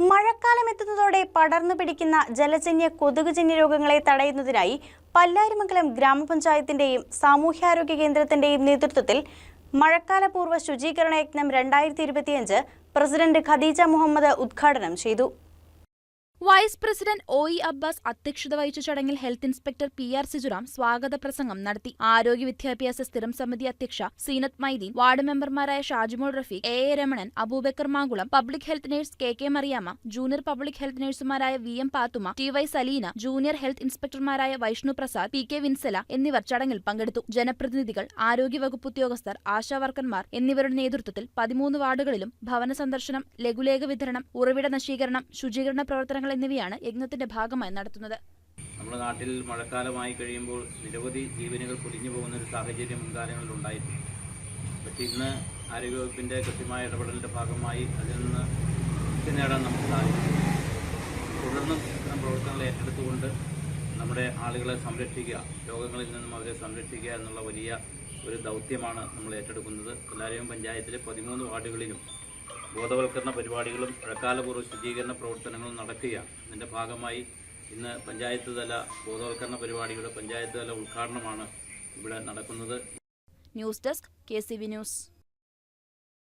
മഴക്കാലം എത്തുന്നതോടെ പടർന്നു പിടിക്കുന്ന ജലജന്യ കൊതുകുജന്യ രോഗങ്ങളെ തടയുന്നതിനായി പല്ലാരിമംഗലം ഗ്രാമപഞ്ചായത്തിന്റെയും സാമൂഹ്യാരോഗ്യ കേന്ദ്രത്തിന്റെയും നേതൃത്വത്തിൽ മഴക്കാലപൂർവ ശുചീകരണ യജ്ഞം രണ്ടായിരത്തി ഇരുപത്തിയഞ്ച് പ്രസിഡന്റ് ഖദീജ മുഹമ്മദ് ഉദ്ഘാടനം ചെയ്തു. Vice president O E Abbas അധ്യക്ഷത വഹിച്ച ചടങ്ങിൽ health inspector P R Sijuram സ്വാഗത പ്രസംഗം നടത്തി. ആരോഗ്യ വിദ്യാഭ്യാസ സ്ഥിരം സമിതി അധ്യക്ഷ സീനത്ത് മൈദീൻ വാർഡ് മെമ്പർമാരായ Shajimol Rafeeq A A Ramanan Aboobacker Mankulam public health nurse K K Mariyamma junior public health നഴ്സുമാരായ V M Pathuma T Y Saleena junior health ഇൻസ്പെക്ടർമാരായ Vaishnu Prasad P K Vinsala എന്നിവർ ചടങ്ങിൽ പങ്കെടുത്തു. ജനപ്രതിനിധികൾ ആരോഗ്യവകുപ്പ് ഉദ്യോഗസ്ഥർ ആശാവർക്കർമാർ എന്നിവരുടെ നേതൃത്വത്തിൽ പതിമൂന്ന് വാർഡുകളിലും ഭവന സന്ദർശനം ലഘുലേഖ വിതരണം ഉറവിട നശീകരണം ശുചീകരണ പ്രവർത്തനങ്ങൾ എന്നിവയാണ് യജ്ഞത്തിന്റെ ഭാഗമായി നടത്തുന്നത്. നമ്മുടെ നാട്ടിൽ മഴക്കാലമായി കഴിയുമ്പോൾ നിരവധി ജീവനുകൾ പൊലിഞ്ഞു പോകുന്ന ഒരു സാഹചര്യം മുൻകാലങ്ങളിൽ ഉണ്ടായിരുന്നു പക്ഷേ ഇന്ന് ആരോഗ്യവകുപ്പിന്റെ കൃത്യമായ ഇടപെടലിന്റെ ഭാഗമായി അതിൽ നിന്ന് മുക്തി നേടാൻ നമുക്ക് സാധിക്കും തുടർന്നും ഇത്തരം പ്രവർത്തനങ്ങൾ ഏറ്റെടുത്തുകൊണ്ട് നമ്മുടെ ആളുകളെ സംരക്ഷിക്കുക രോഗങ്ങളിൽ നിന്നും അവരെ സംരക്ഷിക്കുക എന്നുള്ള വലിയ ഒരു ദൗത്യമാണ് നമ്മൾ ഏറ്റെടുക്കുന്നത്. എല്ലാവരെയും പഞ്ചായത്തിലെ പതിമൂന്ന് വാർഡുകളിലും ബോധവൽക്കരണ പരിപാടികളും മഴക്കാലപൂർവ ശുചീകരണ പ്രവർത്തനങ്ങളും നടക്കുകയാണ് ഇതിന്റെ ഭാഗമായി ഇന്ന് പഞ്ചായത്ത് തല ബോധവൽക്കരണ പരിപാടിയുടെ പഞ്ചായത്ത് തല ഉദ്ഘാടനമാണ് ഇവിടെ നടക്കുന്നത്. News desk K news.